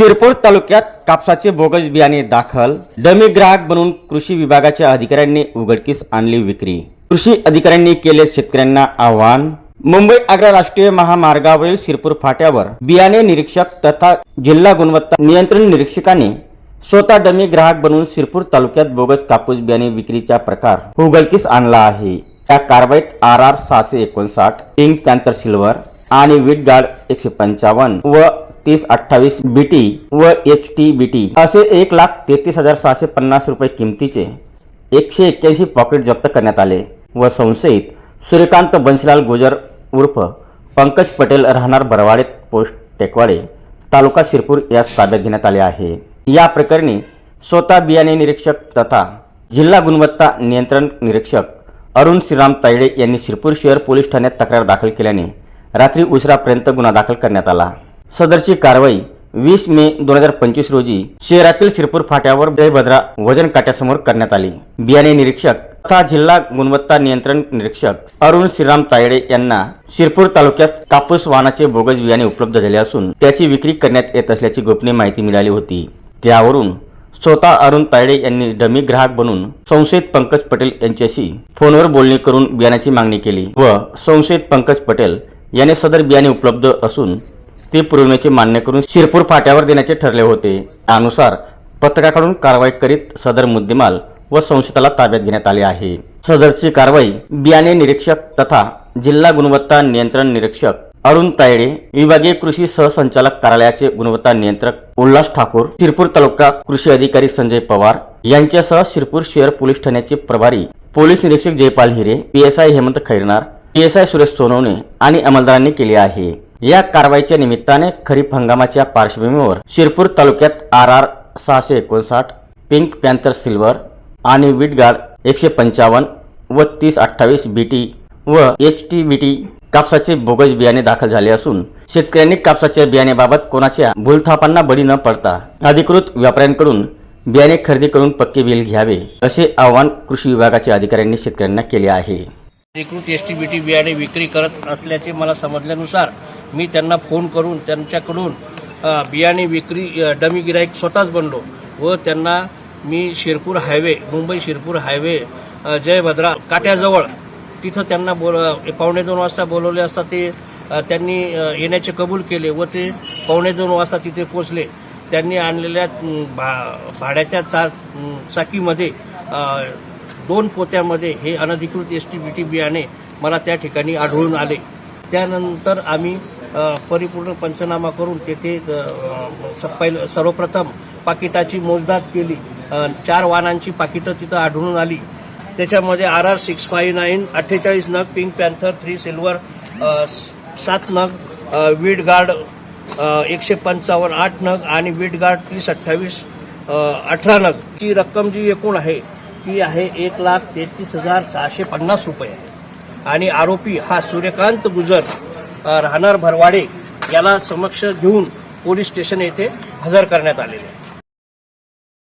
शिरपूर तालुक्यात कापसाचे बोगस बियाणे दाखल. डमी ग्राहक बनून कृषी विभागाच्या अधिकाऱ्यांनी उघडकीस आणली विक्री. कृषी अधिकाऱ्यांनी केले शेतकऱ्यांना आव्हान. मुंबई आग्रा राष्ट्रीय महामार्गावरील शिरपूर फाट्यावर बियाणे निरीक्षक तथा जिल्हा गुणवत्ता नियंत्रण निरीक्षकाने स्वतः डमी ग्राहक बनून शिरपूर तालुक्यात बोगस कापूस बियाणे विक्रीचा प्रकार उघडकीस आणला आहे. या कारवाईत आर आर सहाशे एकोणसाठ पिंक पॅन्थर सिल्वर आणि वीट गार्ड एकशे पंचावन्न व तीस अठ्ठावीस बीटी व एच टी बीटी असे एक लाख तेहतीस हजार सहाशे पन्नास रुपये किमतीचे एकशे एक्क्याऐंशी पॉकेट जप्त करण्यात आले व संशयित सूर्यकांत बन्सीलाल गुजर उर्फ पंकज पटेल राहणार बरवाडे पोस्ट टेकवाडे तालुका शिरपूर यास ताब्यात घेण्यात आले आहे. या प्रकरणी स्वतः बियाणे निरीक्षक तथा जिल्हा गुणवत्ता नियंत्रण निरीक्षक अरुण श्रीराम तायडे यांनी शिरपूर शहर पोलीस ठाण्यात तक्रार दाखल केल्याने रात्री उशिरापर्यंत गुन्हा दाखल करण्यात आला. सदरची कारवाई वीस मे दोन हजार पंचवीस रोजी शहरातील शिरपूर फाट्यावर जयभद्रा वजन काट्यासमोर करण्यात आली. बियाणे निरीक्षक तथा जिल्हा गुणवत्ता नियंत्रण निरीक्षक अरुण श्रीराम तायडे यांना शिरपूर तालुक्यात कापूस वाहनाचे बोगस बियाणे उपलब्ध झाले असून त्याची विक्री करण्यात येत असल्याची गोपनीय माहिती मिळाली होती. त्यावरून स्वतः अरुण तायडे यांनी डमी ग्राहक बनून संशयित पंकज पटेल यांच्याशी फोनवर बोलणी करून बियाण्याची मागणी केली व संशयित पंकज पटेल याने सदर बियाणे उपलब्ध असून ते पुरवण्याचे मान्य करून शिरपूर फाट्यावर देण्याचे ठरले होते. त्यानुसार पथकाकडून कारवाई करीत सदर मुद्देमाल व संशयिताला ताब्यात घेण्यात आले आहे. सदरची कारवाई बियाणे निरीक्षक तथा जिल्हा गुणवत्ता नियंत्रण निरीक्षक अरुण तायडे विभागीय कृषी सहसंचालक कार्यालयाचे गुणवत्ता नियंत्रक उल्हास ठाकूर शिरपूर तालुका कृषी अधिकारी संजय पवार यांच्यासह शिरपूर शहर पोलीस ठाण्याचे प्रभारी पोलीस निरीक्षक जयपाल हिरे पीएसआय हेमंत खैरनार पीएसआय सुरेश सोनवणे आणि अंमलदारांनी केले आहे. या कारवाईच्या निमित्ताने खरीप हंगामाच्या पार्श्वभूमीवर शिरपूर तालुक्यात आर आर सहाशे एकोणसाठ पिंक पॅन्थर सिल्वर आणि विटगार्ड एकशे पंचावन्न व तीस अठ्ठावीस बी टी व एच टी बीटी कापसाचे बोगस बियाणे दाखल झाले असून शेतकऱ्यांनी कापसाच्या बियाण्याबाबत कोणाच्या भूलथापांना बळी न पडता अधिकृत व्यापाऱ्यांकडून बियाणे खरेदी करून पक्के बिल घ्यावे असे आवाहन कृषी विभागाच्या अधिकाऱ्यांनी शेतकऱ्यांना केले आहे. अधिकृत एस टी बी टी बियाणे विक्री करत असल्याचे मला समजल्यानुसार मी त्यांना फोन करून त्यांच्याकडून बियाणे विक्री डमी गिराईक स्वतःच बनलो व त्यांना मी शिरपूर हायवे मुंबई शिरपूर हायवे जयभद्रा काट्याजवळ तिथं त्यांना बोल पावणे दोन वाजता बोलवले असता ते त्यांनी येण्याचे कबूल केले व ते पावणे दोन वाजता तिथे पोचले त्यांनी आणलेल्या भा- भाड्याच्या चा चाकीमध्ये दोन पोत्यामध्ये हे अनधिकृत एस टी बी टी बियाणे मला त्या ठिकाणी आढळून आले. त्यानंतर आम्ही परिपूर्ण पंचनामा करून तेथे स- पहिलं- सर्वप्रथम पाकिटाची मोजदाद केली. चार वाहनांची पाकिटं तिथं आढळून आली. त्याच्यामध्ये R R six five nine अठ्ठेचाळीस नग पिंक पॅन्थर थ्री सिल्वर सात नग वीड गार्ड एकशे पंचावन्न आठ नग आणि वीड गार्ड तीस अठ्ठावीस अठरा नग. ची रक्कम जी एकूण आहे ती आहे एक लाख तेहतीस हजार सहाशे पन्नास रुपये. आणि आरोपी हा सूर्यकांत गुजर राहणार भरवाडे याला समक्ष घेऊन पोलीस स्टेशन येथे हजर करण्यात आलेले आहे.